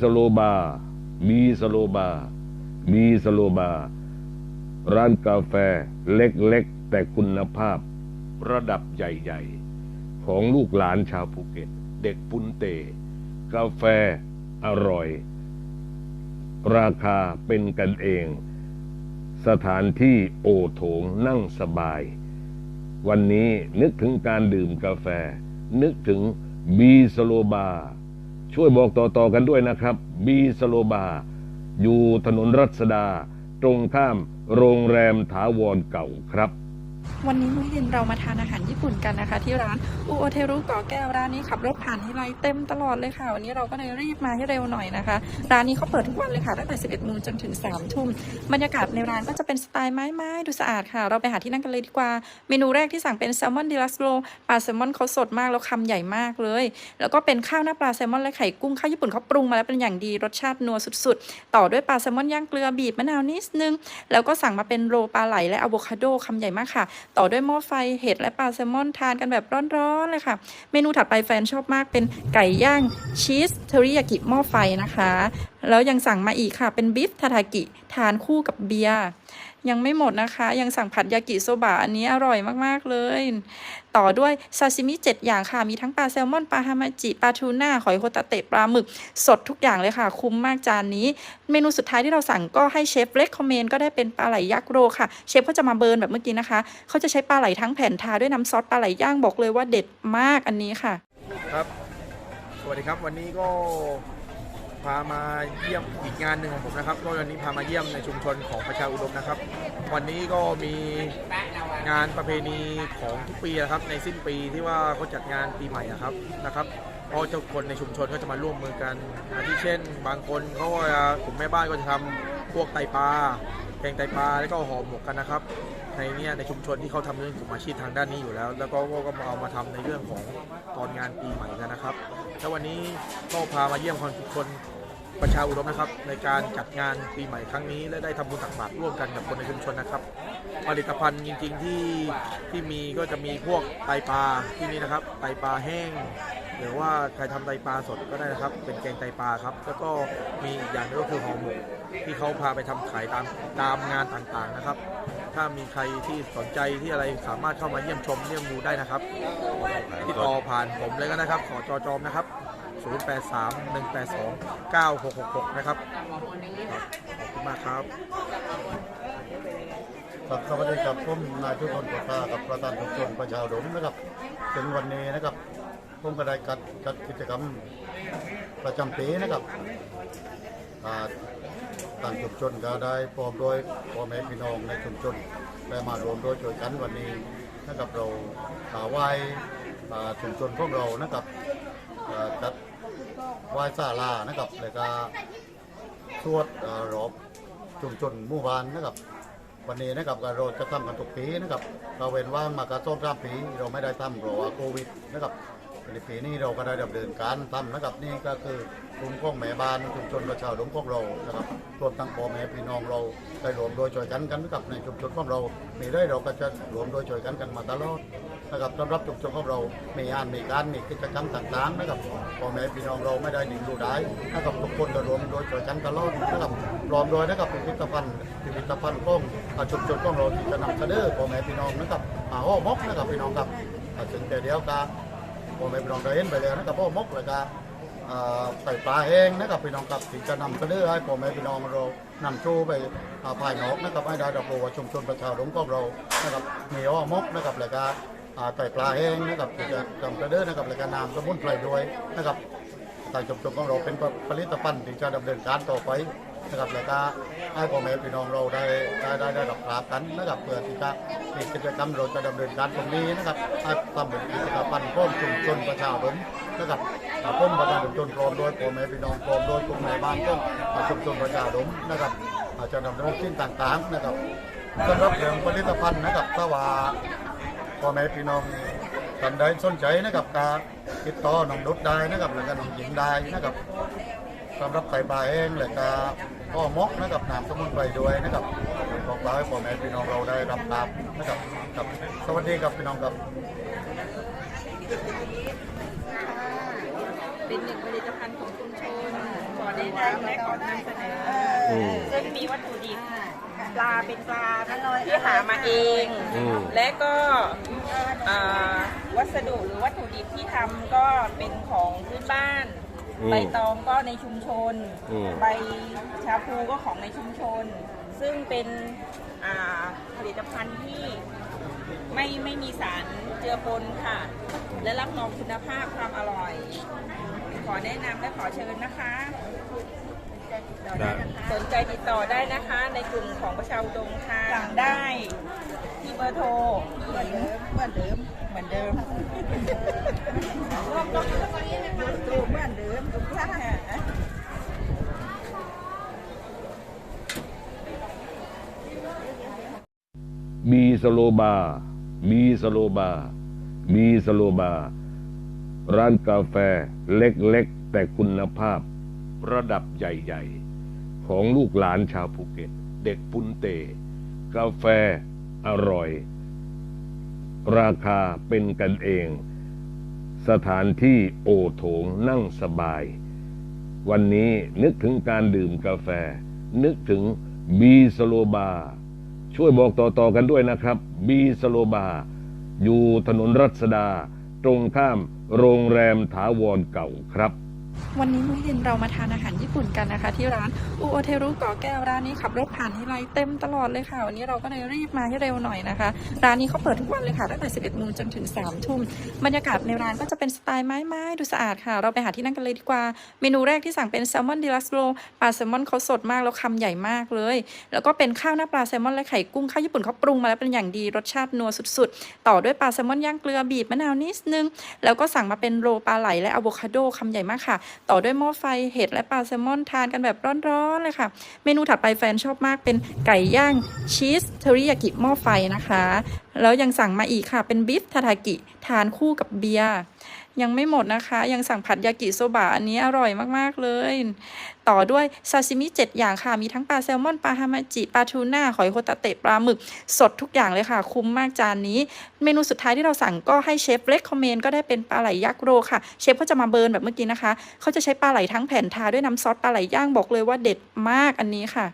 สโลบา มีสโลบา มีสโลบาร์ร้านกาแฟเล็กๆ แต่คุณภาพ ระดับใหญ่ๆ ของลูกหลานชาวภูเก็ต เด็กปุนเต กาแฟอร่อย ราคาเป็นกันเอง สถานที่โอโถงนั่งสบาย วันนี้นึกถึงการดื่มกาแฟ นึกถึงบีสโลบาร์ ช่วยบอกต่อๆกันด้วยนะครับ บีสโลบา อยู่ถนนรัศดา ตรงข้ามโรงแรมถาวรเก่าครับ วันนี้มื้อเย็นเรามาทานอาหารญี่ปุ่นกันนะคะ ที่ร้านอูโอเทรุกาะแก้วร้านนี้ขับรถผ่านที่ไรเต็มตลอดเลยค่ะ วันนี้เราก็เลยรีบมาให้เร็วหน่อยนะคะ ร้านนี้เขาเปิดทุกวันเลยค่ะตั้งแต่ 11โมงจนถึง 3 ทุ่มบรรยากาศในร้านก็จะเป็นสไตล์ไม้ๆดูสะอาดค่ะ เราไปหาที่นั่งกันเลยดีกว่า เมนูแรกที่สั่งเป็นแซลมอนดิลัสโลปลาแซลมอนเขาสดมากแล้วคำใหญ่มากเลย แล้วก็เป็นข้าวหน้าปลาแซลมอนและไข่กุ้งข้าวญี่ปุ่นเขาปรุงมาแล้วเป็นอย่างดีรสชาตินัวสุดๆ ต่อด้วยปลาแซลมอนย่างเกลือบีบมะนาวนิดนึงแล้วก็สั่งมาเป็นโรปลาไหลและอะโวคาโดคำใหญ่มากค่ะต่อด้วยหม้อไฟเห็ดและปลาแซลมอนทานกันแบบร้อนๆเลยค่ะ เมนูถัดไปแฟนชอบมากเป็นไก่ย่างชีสเทอริยากิหม้อไฟนะคะ แล้วยังสั่งมาอีกค่ะเป็นบิฟทาทากิทานคู่กับเบียร์ ยังไม่หมดนะคะ ยังสั่งผัดยากิโซบะอันนี้อร่อยมากๆเลย ต่อด้วยซาซิมิ7อย่างค่ะ มีทั้งปลาแซลมอน ปลาฮามาจิ ปลาทูน่า หอยโฮตาเตะ ปลาหมึก สดทุกอย่างเลยค่ะ คุ้มมากจานนี้ เมนูสุดท้ายที่เราสั่งก็ให้เชฟเล็กคอมเมนต์ก็ได้เป็นปลาไหลยักษ์โรค่ะ เชฟเขาจะมาเบิร์นแบบเมื่อกี้นะคะ เขาจะใช้ปลาไหลทั้งแผ่นทาด้วยน้ำซอสปลาไหลย่างบอกเลยว่าเด็ดมากอันนี้ค่ะ ครับ สวัสดีครับ วันนี้ก็ พามาเยี่ยมอีกงานหนึ่งของผมนะครับก็วันนี้พามาเยี่ยมในชุมชนของประชาอุดมนะครับ วันนี้ก็มีงานประเพณีของทุกปีนะครับ ในสิ้นปีที่ว่าเขาจัดงานปีใหม่นะครับนะครับเพราะเจ้าคนในชุมชนก็จะมาร่วมมือกันอาทิเช่น บางคนเขาก็จะกลุ่มแม่บ้านก็จะทำพวกไตปลาแกงไตปลาแล้วก็ห่อหมกกันนะครับ ในเนี่ยในชุมชนที่เขาทำเรื่องกลุ่มอาชีพทางด้านนี้อยู่แล้ว แล้วก็ก็เอามาทำในเรื่องของตอนงานปีใหม่กันนะครับ แล้ววันนี้ก็พามาเยี่ยมคนคน ประชาอุดมนะครับ ในการจัดงานปีใหม่ครั้งนี้ และได้ทำบุญตักบาตรร่วมกันกับคนในชุมชนนะครับ ผลิตภัณฑ์จริงๆที่ที่มีก็จะมีพวกไตปลาที่นี่นะครับไตปลาแห้ง หรือว่าใครทำไตปลาสดก็ได้นะครับ เป็นแกงไตปลาครับ แล้วก็มีอีกอย่างนึงก็คือห่อหมกที่เขาพาไปทำขายตามตามงานต่างๆนะครับ ถ้ามีใครที่สนใจที่อะไรสามารถเข้ามาเยี่ยมชมเยี่ยมดูได้นะครับติดต่อผ่านผมเลยก็นะครับ ขอจอจอมนะครับ 083 182 9666 นะครับครับขอบคุณมากครับครับสวัสดีครับผมนายทุพลประภากับประธานชุมชนประชาดมนะครับถึงวันนี้นะครับผมก็ได้จัดจัดกิจกรรมประจำปีนะครับอ่างชุมชนก็ได้พร้อมโดยพ่อแม่พี่น้องในชุมชนได้มารวมโดยช่วยกันวันนี้นะครับเราถาไหว้อ่าชุมชนของเรานะครับจัด ไหว้ศาลานะครับแล้วก็สวดอ่ารอบชุมชนหมู่บ้านนะครับ วันนี้นะครับก็เราจะทำกันทุกปีนะครับเราเว้นว่างมากระส้มสามปีเราไม่ได้ทำเพราะว่าโควิดนะครับในปีนี้เราก็ได้ดำเนินการทำนะครับนี่ก็คือกลุ่มของแม่บ้านชุมชนประชาชนของเรานะครับรวมทั้งพ่อแม่พี่น้องเราได้รวมโดยช่วยกันกันนะครับในชุมชนของเรามีได้เราก็จะรวมโดยช่วยกันกันมาตลอด นะครับสำหรับชุมชนของเรามีงานมีการมีกิจกรรมต่างๆนะครับพ่อแม่พี่น้องเราไม่ได้หนีดูได้นะครับทุกคนก็รวมโดยช่วยกันตลอดนะครับรวมโดยนะครับพิพิธภัณฑ์พิพิธภัณฑ์ของอ่าชุมชนของเราที่จะนำเสนอพ่อแม่พี่น้องนะครับอ่าห้อมกนะครับพี่น้องครับอ่าถึงแต่เดียวกันพ่อแม่พี่น้องได้เห็นไปแล้วนะครับห้อมกแล้วก็อ่าใส่ปลาแห้งนะครับพี่น้องครับที่จะนำเสนอให้พ่อแม่พี่น้องเรานำโชว์ไปอ่าภายนอกนะครับให้ได้รับรู้ว่าชุมชนประชาชนของเรานะครับมีห้อมกนะครับแล้วก็อ่า ไต่ปลาแห้งนะครับที่จะนำเสนอนะครับแล้วก็น้ำสมุนไพรด้วยนะครับทางชมชนของเราเป็นผลิตภัณฑ์ที่จะดำเนินการต่อไปนะครับแล้วก็ให้พ่อแม่พี่น้องเราได้ได้ได้ได้รับทราบกันนะครับเพื่อที่จะมีกิจกรรมเราจะดำเนินการตรงนี้นะครับให้ทำเป็นกิจกรรมพ้องชุมชนประชาชนนะครับอ่าพ้มประชาชนพร้อมโดยพ่อแม่พี่น้องพร้อมโดยกลุ่มแม่บ้านพ้องชุมชนประชาชนนะครับอาจจะนำเสนอสิ่งต่างๆนะครับสำหรับเรื่องผลิตภัณฑ์นะครับถ้าว่า พ่อแม่พี่น้องท่านใดสนใจนะครับการติดต่อน้องดุดได้นะครับแล้วก็น้องหญิงได้นะครับสำหรับไข่ปลาเองแล้วก็พ่อมกนะครับน้ำสมุนไพรด้วยนะครับบอกกล่าวให้พ่อแม่พี่น้องเราได้รับทราบนะครับครับสวัสดีครับพี่น้องครับเป็นหนึ่งผลิตภัณฑ์ของชุมชนขอแนะนำและขอนำเสนออืม ซึ่งมีวัตถุดิบปลาเป็นปลาที่หามาเอง อืม และก็อ่าวัสดุหรือวัตถุดิบที่ทำก็เป็นของพื้นบ้าน อืมใบตองก็ในชุมชน อืม ใบชาพูก็ของในชุมชน ซึ่งเป็นอ่าผลิตภัณฑ์ที่ไม่ไม่มีสารเจือปนค่ะ และรับรองคุณภาพความอร่อย ขอแนะนำและขอเชิญนะคะได้สนใจ ติดต่อได้นะคะ ในกลุ่มของประชาอุดมค่ะสั่งได้ที่เบอร์โทรเหมือนเหมือนเดิมเหมือนเดิมรวมต้องเหมือนเดิมทุกท่านมีสโลบาร์มีสโลบาร์มีสโลบาร์ร้านกาแฟเล็กๆ แต่คุณภาพ ระดับใหญ่ ๆ ของลูกหลานชาวภูเก็ต เด็กปุนเต กาแฟอร่อย ราคาเป็นกันเอง สถานที่โอโถงนั่งสบาย วันนี้นึกถึงการดื่มกาแฟ นึกถึงบีสโลบาร์ช่วยบอกต่อๆกันด้วยนะครับ บีสโลบาร์อยู่ถนนรัชดา ตรงข้ามโรงแรมถาวรเก่าครับ วันนี้มื้อเย็นเรามาทานอาหารญี่ปุ่นกันนะคะ ที่ร้านอูโอเทรุกาะแก้วร้านนี้ขับรถผ่านที่ไรเต็มตลอดเลยค่ะ วันนี้เราก็เลยรีบมาให้เร็วหน่อยนะคะ ร้านนี้เขาเปิดทุกวันเลยค่ะตั้งแต่ 11โมงจนถึง3ทุ่มบรรยากาศในร้านก็จะเป็นสไตล์ไม้ๆดูสะอาดค่ะ เราไปหาที่นั่งกันเลยดีกว่า เมนูแรกที่สั่งเป็นแซลมอนดีลักโรปลาแซลมอนเขาสดมากแล้วคำใหญ่มากเลย แล้วก็เป็นข้าวหน้าปลาแซลมอนและไข่กุ้งข้าวญี่ปุ่นเขาปรุงมาแล้วเป็นอย่างดีรสชาตินัวสุดๆ ต่อด้วยปลาแซลมอนย่างเกลือบีบมะนาวนิดนึงแล้วก็สั่งมาเป็นโรปลาไหลและอะโวคาโดคำใหญ่มากค่ะ ต่อด้วยหม้อไฟเห็ดและปลาแซลมอนทานกันแบบร้อนๆเลยค่ะ เมนูถัดไปแฟนชอบมากเป็นไก่ย่างชีสเทอริยากิหม้อไฟนะคะ แล้วยังสั่งมาอีกค่ะเป็นบิฟทาทากิทานคู่กับเบียร์ ยังไม่หมดนะคะ ยังสั่งผัดยากิโซบะอันนี้อร่อยมากๆเลย ต่อด้วยซาซิมิ7อย่างค่ะ มีทั้งปลาแซลมอน ปลาฮามาจิ ปลาทูน่า หอยโฮตาเตะ ปลาหมึก สดทุกอย่างเลยค่ะ คุ้มมากจานนี้ เมนูสุดท้ายที่เราสั่งก็ให้เชฟเล็กคอมเมนต์ก็ได้เป็นปลาไหลยักษ์โรค่ะ เชฟก็จะมาเบิร์นแบบเมื่อกี้นะคะ เขาจะใช้ปลาไหลทั้งแผ่นทาด้วยน้ำซอสปลาไหลย่างบอกเลยว่าเด็ดมากอันนี้ค่ะ